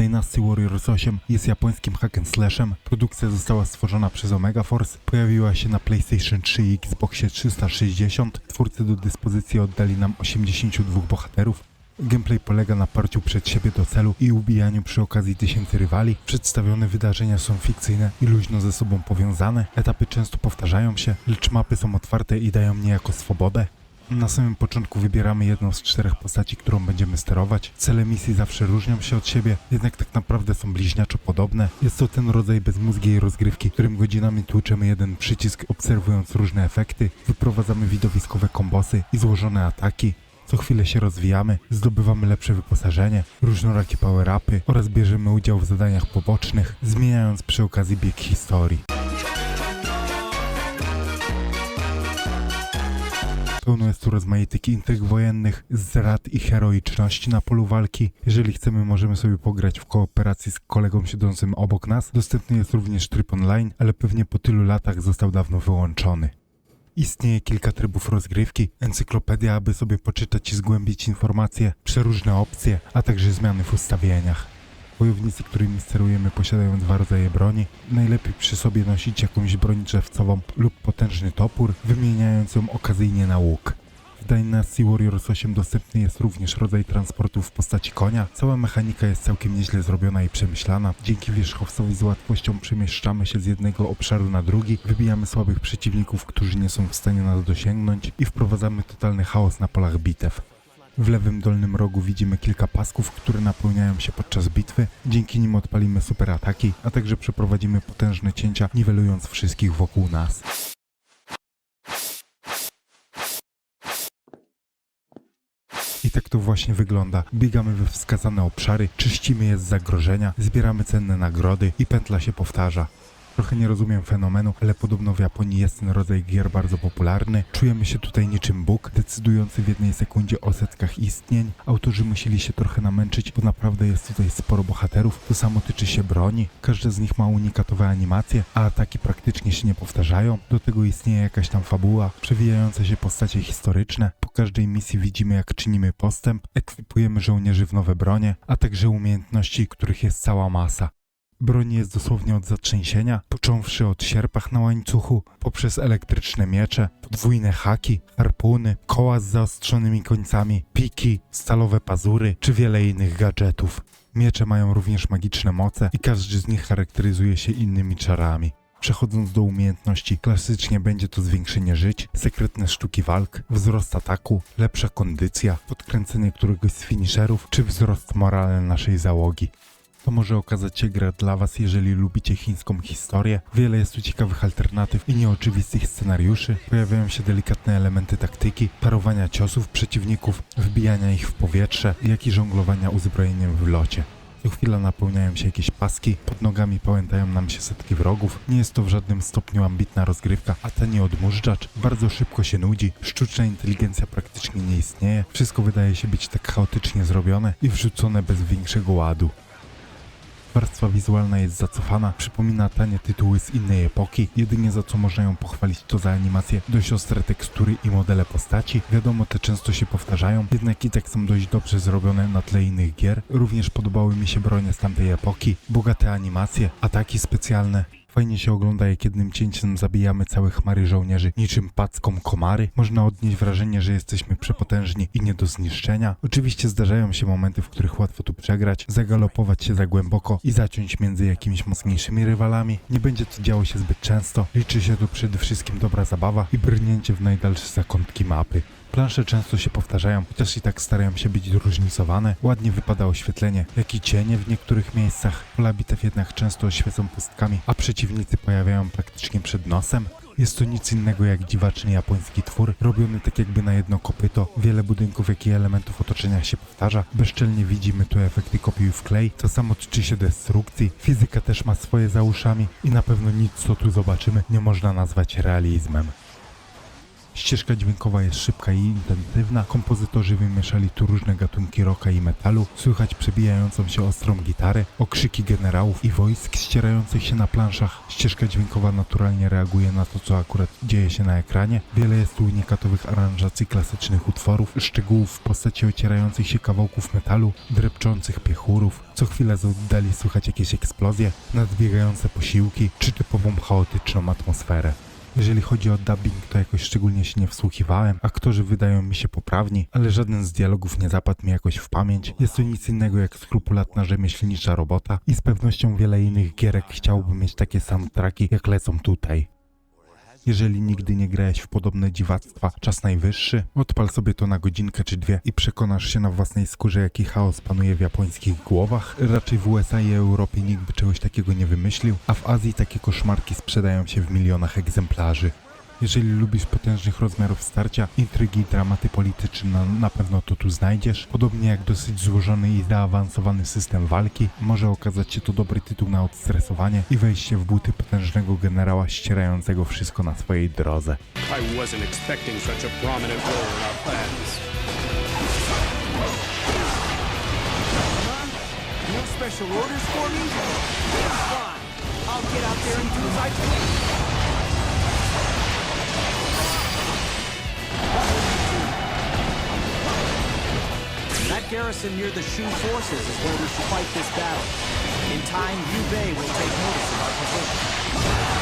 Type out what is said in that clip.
Dynasty Warriors 8 jest japońskim hack and slashem. Produkcja została stworzona przez Omega Force, pojawiła się na PlayStation 3 i Xboxie 360. Twórcy do dyspozycji oddali nam 82 bohaterów. Gameplay polega na parciu przed siebie do celu i ubijaniu przy okazji tysięcy rywali. Przedstawione wydarzenia są fikcyjne i luźno ze sobą powiązane. Etapy często powtarzają się, lecz mapy są otwarte i dają niejako swobodę. Na samym początku wybieramy jedną z czterech postaci, którą będziemy sterować. Cele misji zawsze różnią się od siebie, jednak tak naprawdę są bliźniaczo podobne. Jest to ten rodzaj bezmózgiej rozgrywki, którym godzinami tłuczemy jeden przycisk, obserwując różne efekty, wyprowadzamy widowiskowe kombosy i złożone ataki. Co chwilę się rozwijamy, zdobywamy lepsze wyposażenie, różnorakie power-upy oraz bierzemy udział w zadaniach pobocznych, zmieniając przy okazji bieg historii. Pełno jest tu rozmaitych intryg wojennych, zrad i heroiczności na polu walki. Jeżeli chcemy, możemy sobie pograć w kooperacji z kolegą siedzącym obok nas. Dostępny jest również tryb online, ale pewnie po tylu latach został dawno wyłączony. Istnieje kilka trybów rozgrywki, encyklopedia, aby sobie poczytać i zgłębić informacje, przeróżne opcje, a także zmiany w ustawieniach. Wojownicy, którymi sterujemy, posiadają dwa rodzaje broni. Najlepiej przy sobie nosić jakąś broń drzewcową lub potężny topór, wymieniając ją okazyjnie na łuk. W Dynasty Warriors 8 dostępny jest również rodzaj transportu w postaci konia. Cała mechanika jest całkiem nieźle zrobiona i przemyślana. Dzięki wierzchowcowi z łatwością przemieszczamy się z jednego obszaru na drugi, wybijamy słabych przeciwników, którzy nie są w stanie nas dosięgnąć i wprowadzamy totalny chaos na polach bitew. W lewym dolnym rogu widzimy kilka pasków, które napełniają się podczas bitwy. Dzięki nim odpalimy super ataki, a także przeprowadzimy potężne cięcia, niwelując wszystkich wokół nas. I tak to właśnie wygląda. Biegamy we wskazane obszary, czyścimy je z zagrożenia, zbieramy cenne nagrody i pętla się powtarza. Trochę nie rozumiem fenomenu, ale podobno w Japonii jest ten rodzaj gier bardzo popularny. Czujemy się tutaj niczym Bóg, decydujący w jednej sekundzie o setkach istnień. Autorzy musieli się trochę namęczyć, bo naprawdę jest tutaj sporo bohaterów. To samo tyczy się broni. Każdy z nich ma unikatowe animacje, a ataki praktycznie się nie powtarzają. Do tego istnieje jakaś tam fabuła, przewijające się postacie historyczne. Po każdej misji widzimy jak czynimy postęp, ekwipujemy żołnierzy w nowe bronie, a także umiejętności, których jest cała masa. Broni jest dosłownie od zatrzęsienia, począwszy od sierpach na łańcuchu, poprzez elektryczne miecze, podwójne haki, harpuny, koła z zaostrzonymi końcami, piki, stalowe pazury czy wiele innych gadżetów. Miecze mają również magiczne moce i każdy z nich charakteryzuje się innymi czarami. Przechodząc do umiejętności, klasycznie będzie to zwiększenie żyć, sekretne sztuki walk, wzrost ataku, lepsza kondycja, podkręcenie któregoś z finisherów czy wzrost morale naszej załogi. To może okazać się gra dla Was, jeżeli lubicie chińską historię. Wiele jest tu ciekawych alternatyw i nieoczywistych scenariuszy. Pojawiają się delikatne elementy taktyki, parowania ciosów przeciwników, wbijania ich w powietrze, jak i żonglowania uzbrojeniem w locie. Co chwila napełniają się jakieś paski, pod nogami pałętają nam się setki wrogów. Nie jest to w żadnym stopniu ambitna rozgrywka, a ten nie odmóżdżacz. Bardzo szybko się nudzi, sztuczna inteligencja praktycznie nie istnieje. Wszystko wydaje się być tak chaotycznie zrobione i wrzucone bez większego ładu. Warstwa wizualna jest zacofana, przypomina tanie tytuły z innej epoki. Jedynie za co można ją pochwalić to za animacje, dość ostre tekstury i modele postaci. Wiadomo, te często się powtarzają, jednak i tak są dość dobrze zrobione na tle innych gier. Również podobały mi się bronie z tamtej epoki, bogate animacje, ataki specjalne. Fajnie się ogląda, jak jednym cięciem zabijamy całe chmary żołnierzy, niczym packą komary. Można odnieść wrażenie, że jesteśmy przepotężni i nie do zniszczenia. Oczywiście zdarzają się momenty, w których łatwo tu przegrać, zagalopować się za głęboko i zaciąć między jakimiś mocniejszymi rywalami. Nie będzie to działo się zbyt często. Liczy się tu przede wszystkim dobra zabawa i brnięcie w najdalsze zakątki mapy. Plansze często się powtarzają, chociaż i tak starają się być zróżnicowane. Ładnie wypada oświetlenie, jak i cienie w niektórych miejscach. Pola bitew jednak często oświecą pustkami, a przeciwnicy pojawiają praktycznie przed nosem. Jest to nic innego jak dziwaczny japoński twór, robiony tak jakby na jedno kopyto. Wiele budynków, jak i elementów otoczenia się powtarza. Bezczelnie widzimy tu efekty kopiuj w klej. To samo tyczy się destrukcji. Fizyka też ma swoje za uszami i na pewno nic, co tu zobaczymy, nie można nazwać realizmem. Ścieżka dźwiękowa jest szybka i intensywna, kompozytorzy wymieszali tu różne gatunki rocka i metalu, słychać przebijającą się ostrą gitarę, okrzyki generałów i wojsk ścierających się na planszach. Ścieżka dźwiękowa naturalnie reaguje na to, co akurat dzieje się na ekranie. Wiele jest tu unikatowych aranżacji klasycznych utworów, szczegółów w postaci ocierających się kawałków metalu, drepczących piechurów. Co chwilę z oddali słychać jakieś eksplozje, nadbiegające posiłki, czy typową chaotyczną atmosferę. Jeżeli chodzi o dubbing, to jakoś szczególnie się nie wsłuchiwałem. Aktorzy wydają mi się poprawni, ale żaden z dialogów nie zapadł mi jakoś w pamięć. Jest to nic innego jak skrupulatna rzemieślnicza robota i z pewnością wiele innych gierek chciałbym mieć takie soundtracki, jak lecą tutaj. Jeżeli nigdy nie grałeś w podobne dziwactwa, czas najwyższy, odpal sobie to na godzinkę czy dwie i przekonasz się na własnej skórze, jaki chaos panuje w japońskich głowach. Raczej w USA i Europie nikt by czegoś takiego nie wymyślił, a w Azji takie koszmarki sprzedają się w milionach egzemplarzy. Jeżeli lubisz potężnych rozmiarów starcia, intrygi i dramaty polityczne, na, na pewno to tu znajdziesz. Podobnie jak dosyć złożony i zaawansowany system walki, może okazać się to dobry tytuł na odstresowanie i wejście w buty potężnego generała ścierającego wszystko na swojej drodze. I wasn't expecting such a prominent role in our plans. No special orders for me? Fine. I'll get out there and do as I please. garrison near the Shu forces is where we should fight this battle. In time, Yu Bei will take notice of our position.